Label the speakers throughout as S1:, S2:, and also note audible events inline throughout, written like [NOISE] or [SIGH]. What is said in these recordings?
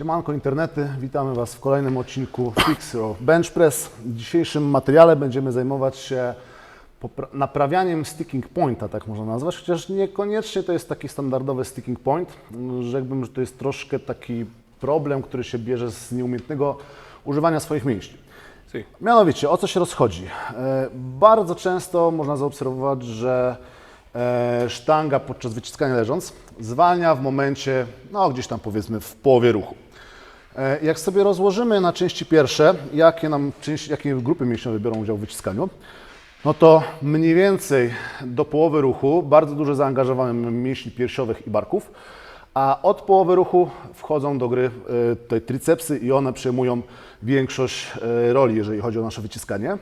S1: Siemanko internety, witamy Was w kolejnym odcinku Fix Your Bench Press. W dzisiejszym materiale będziemy zajmować się naprawianiem sticking pointa, tak można nazwać, chociaż niekoniecznie to jest taki standardowy sticking point. Rzekłbym, że to jest troszkę taki problem, który się bierze z nieumiejętnego używania swoich mięśni.
S2: Si.
S1: Mianowicie, o co się rozchodzi? E, Bardzo często można zaobserwować, że e, sztanga podczas wyciskania leżąc zwalnia w momencie, no gdzieś tam powiedzmy w połowie ruchu. E, Jak sobie rozłożymy na części pierwsze, jakie, nam, jakie grupy mięśniowe biorą udział w wyciskaniu, no to mniej więcej do połowy ruchu bardzo duże zaangażowanie mięśni piersiowych i barków, a od połowy ruchu wchodzą do gry e, te tricepsy i one przejmują większość e, roli, jeżeli chodzi o nasze wyciskanie.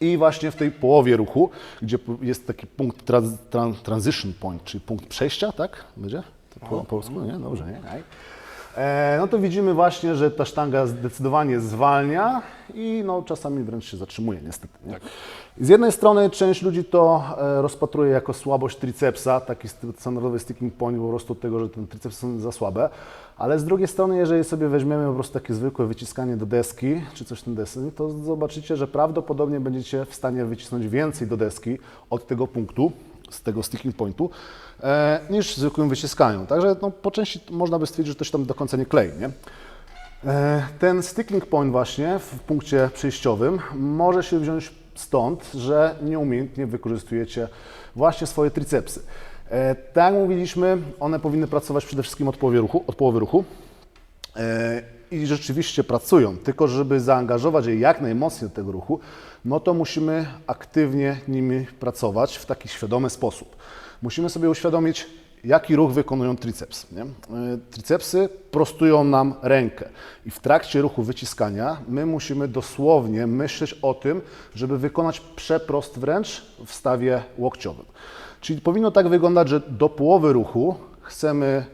S1: I właśnie w tej połowie ruchu, gdzie jest taki punkt trans, tran, transition point, czyli punkt przejścia, tak? Będzie? Po polsku, nie? Dobrze, nie? E, no to widzimy właśnie, że ta sztanga zdecydowanie zwalnia i no, czasami wręcz się zatrzymuje niestety. Nie? Z jednej strony część ludzi to e, rozpatruje jako słabość tricepsa, taki st- standardowy sticking point po prostu od tego, że ten triceps są za słabe, ale z drugiej strony, jeżeli sobie weźmiemy po prostu takie zwykłe wyciskanie do deski, czy coś w tym desy, to zobaczycie, że prawdopodobnie będziecie w stanie wycisnąć więcej do deski od tego punktu, z tego sticking pointu, e, niż zwykłym wyciskaniu. Także no, po części można by stwierdzić, że to się tam do końca nie klei. Nie? E, Ten sticking point właśnie w punkcie przejściowym może się wziąć stąd, że nieumiejętnie wykorzystujecie właśnie swoje tricepsy. E, Tak jak mówiliśmy, one powinny pracować przede wszystkim od połowy ruchu. Od połowy ruchu. E, I rzeczywiście pracują, tylko żeby zaangażować je jak najmocniej do tego ruchu, no to musimy aktywnie nimi pracować w taki świadomy sposób. Musimy sobie uświadomić, jaki ruch wykonują triceps. Nie? E, Tricepsy prostują nam rękę i w trakcie ruchu wyciskania my musimy dosłownie myśleć o tym, żeby wykonać przeprost wręcz w stawie łokciowym. Czyli powinno tak wyglądać, że do połowy ruchu chcemy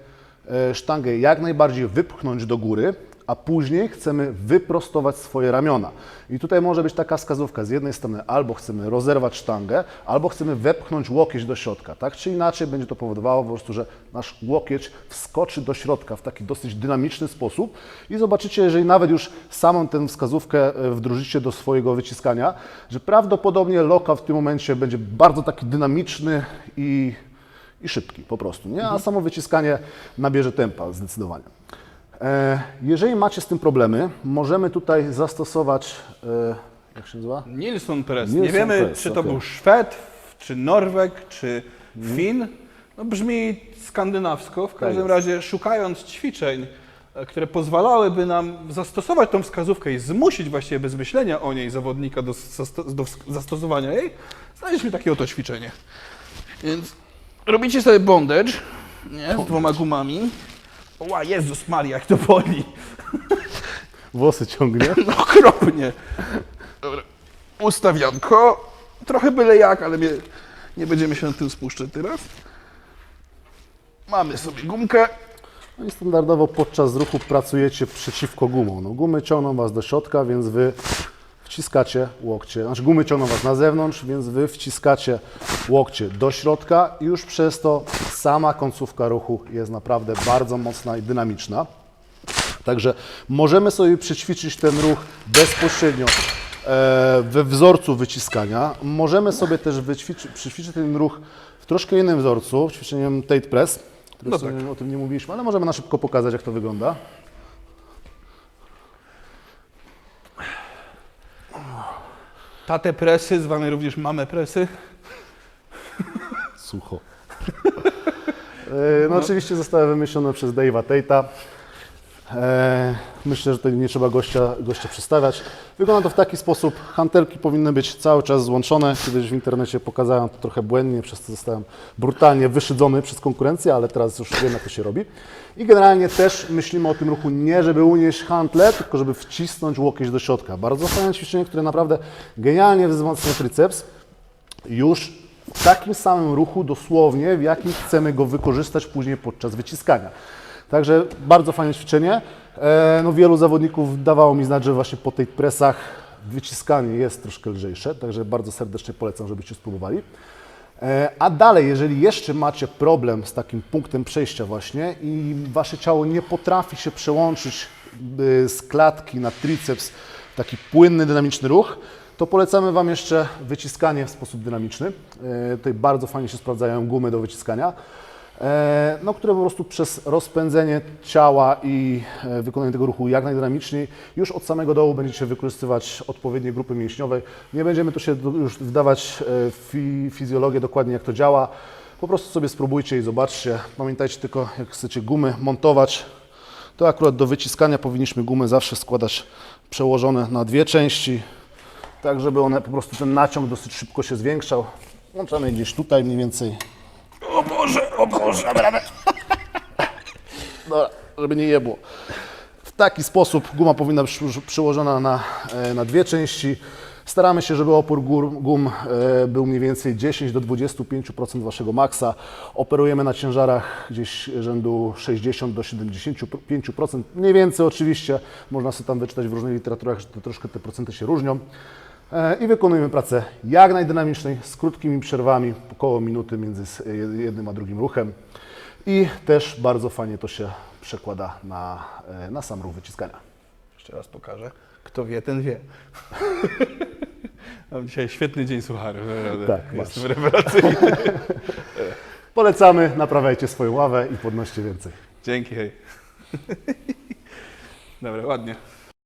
S1: e, sztangę jak najbardziej wypchnąć do góry, a później chcemy wyprostować swoje ramiona. I tutaj może być taka wskazówka, z jednej strony albo chcemy rozerwać sztangę, albo chcemy wepchnąć łokieć do środka, tak? Czy inaczej będzie to powodowało po prostu, że nasz łokieć wskoczy do środka w taki dosyć dynamiczny sposób i zobaczycie, jeżeli nawet już samą tę wskazówkę e, wdrożycie do swojego wyciskania, że prawdopodobnie loka w tym momencie będzie bardzo taki dynamiczny i i szybki po prostu, nie? a samo wyciskanie nabierze tempa zdecydowanie. E, jeżeli macie z tym problemy, możemy tutaj zastosować, e, jak się nazywa?
S2: Nilsson Press.
S1: Nilsson
S2: nie wiemy,
S1: Press,
S2: czy to
S1: okej.
S2: był Szwed, czy Norweg, czy Fin. No, brzmi skandynawsko. W każdym
S1: jest.
S2: razie, szukając ćwiczeń, e, które pozwalałyby nam zastosować tą wskazówkę i zmusić właściwie bez myślenia o niej zawodnika do, do zastosowania jej, znaleźliśmy takie oto ćwiczenie. Więc robicie sobie bondage nie, z dwoma gumami. Ła, Jezus Maria, jak to boli.
S1: Włosy ciągnie. [LAUGHS]
S2: No okropnie. Dobra. Ustawianko. Trochę byle jak, ale mnie, nie będziemy się nad tym spuszczać teraz. Mamy sobie gumkę.
S1: No i standardowo podczas ruchu pracujecie przeciwko gumom. No, gumy ciągną Was do środka, więc Wy wciskacie łokcie. Znaczy gumy ciągną Was na zewnątrz, więc Wy wciskacie łokcie do środka i już przez to sama końcówka ruchu jest naprawdę bardzo mocna i dynamiczna. Także możemy sobie przećwiczyć ten ruch bezpośrednio e, we wzorcu wyciskania. Możemy sobie też przećwiczyć ten ruch w troszkę innym wzorcu, ćwiczeniem Tate Press.
S2: No tak.
S1: O tym nie mówiliśmy, ale możemy na szybko pokazać, jak to wygląda.
S2: Tate presy, zwane również mame presy.
S1: Sucho. [LAUGHS] E, No, oczywiście zostały wymyślone przez Dave'a Tate'a. E, Myślę, że tutaj nie trzeba gościa, gościa przedstawiać. Wygląda to w taki sposób. Hantelki powinny być cały czas złączone. Kiedyś w internecie pokazałem to trochę błędnie, przez to zostałem brutalnie wyszydzony przez konkurencję, ale teraz już wiem, jak to się robi. I generalnie też myślimy o tym ruchu nie, żeby unieść hantle, tylko żeby wcisnąć łokieć do środka. Bardzo fajne ćwiczenie, które naprawdę genialnie wzmacnia triceps już w takim samym ruchu dosłownie, w jakim chcemy go wykorzystać później podczas wyciskania. Także bardzo fajne ćwiczenie. E, No, wielu zawodników dawało mi znać, że właśnie po tych presach wyciskanie jest troszkę lżejsze, także bardzo serdecznie polecam, żebyście spróbowali. E, A dalej, jeżeli jeszcze macie problem z takim punktem przejścia właśnie i wasze ciało nie potrafi się przełączyć y, z klatki na triceps w taki płynny, dynamiczny ruch, to polecamy Wam jeszcze wyciskanie w sposób dynamiczny. E, Tutaj bardzo fajnie się sprawdzają gumy do wyciskania, e, no, które po prostu przez rozpędzenie ciała i e, wykonanie tego ruchu jak najdynamiczniej, już od samego dołu będziecie wykorzystywać odpowiednie grupy mięśniowe. Nie będziemy tu się już wdawać w fi, fizjologię dokładnie jak to działa. Po prostu sobie spróbujcie i zobaczcie. Pamiętajcie tylko, jak chcecie gumy montować, to akurat do wyciskania powinniśmy gumy zawsze składać przełożone na dwie części, tak żeby one po prostu ten naciąg dosyć szybko się zwiększał. Włączamy gdzieś tutaj mniej więcej. O Boże, o Boże, damy radę. [LAUGHS] Dobra, żeby nie jebło. W taki sposób guma powinna być przy- przyłożona na, e, na dwie części. Staramy się, żeby opór gum e, był mniej więcej 10 do 25% waszego maksa. Operujemy na ciężarach gdzieś rzędu 60 do 75%. Mniej więcej oczywiście, można sobie tam wyczytać w różnych literaturach, że to troszkę te procenty się różnią. E, I wykonujemy pracę jak najdynamicznej, z krótkimi przerwami, około minuty między s- jednym a drugim ruchem. I też bardzo fajnie to się przekłada na, e, na sam ruch wyciskania.
S2: Jeszcze raz pokażę. Kto wie, ten wie. [LAUGHS] Mam dzisiaj świetny dzień suchary.
S1: Tak,
S2: Jestem rewelacyjny. [LAUGHS]
S1: Polecamy, naprawiajcie swoją ławę i podnoście więcej.
S2: Dzięki, hej. [LAUGHS] Dobra, ładnie.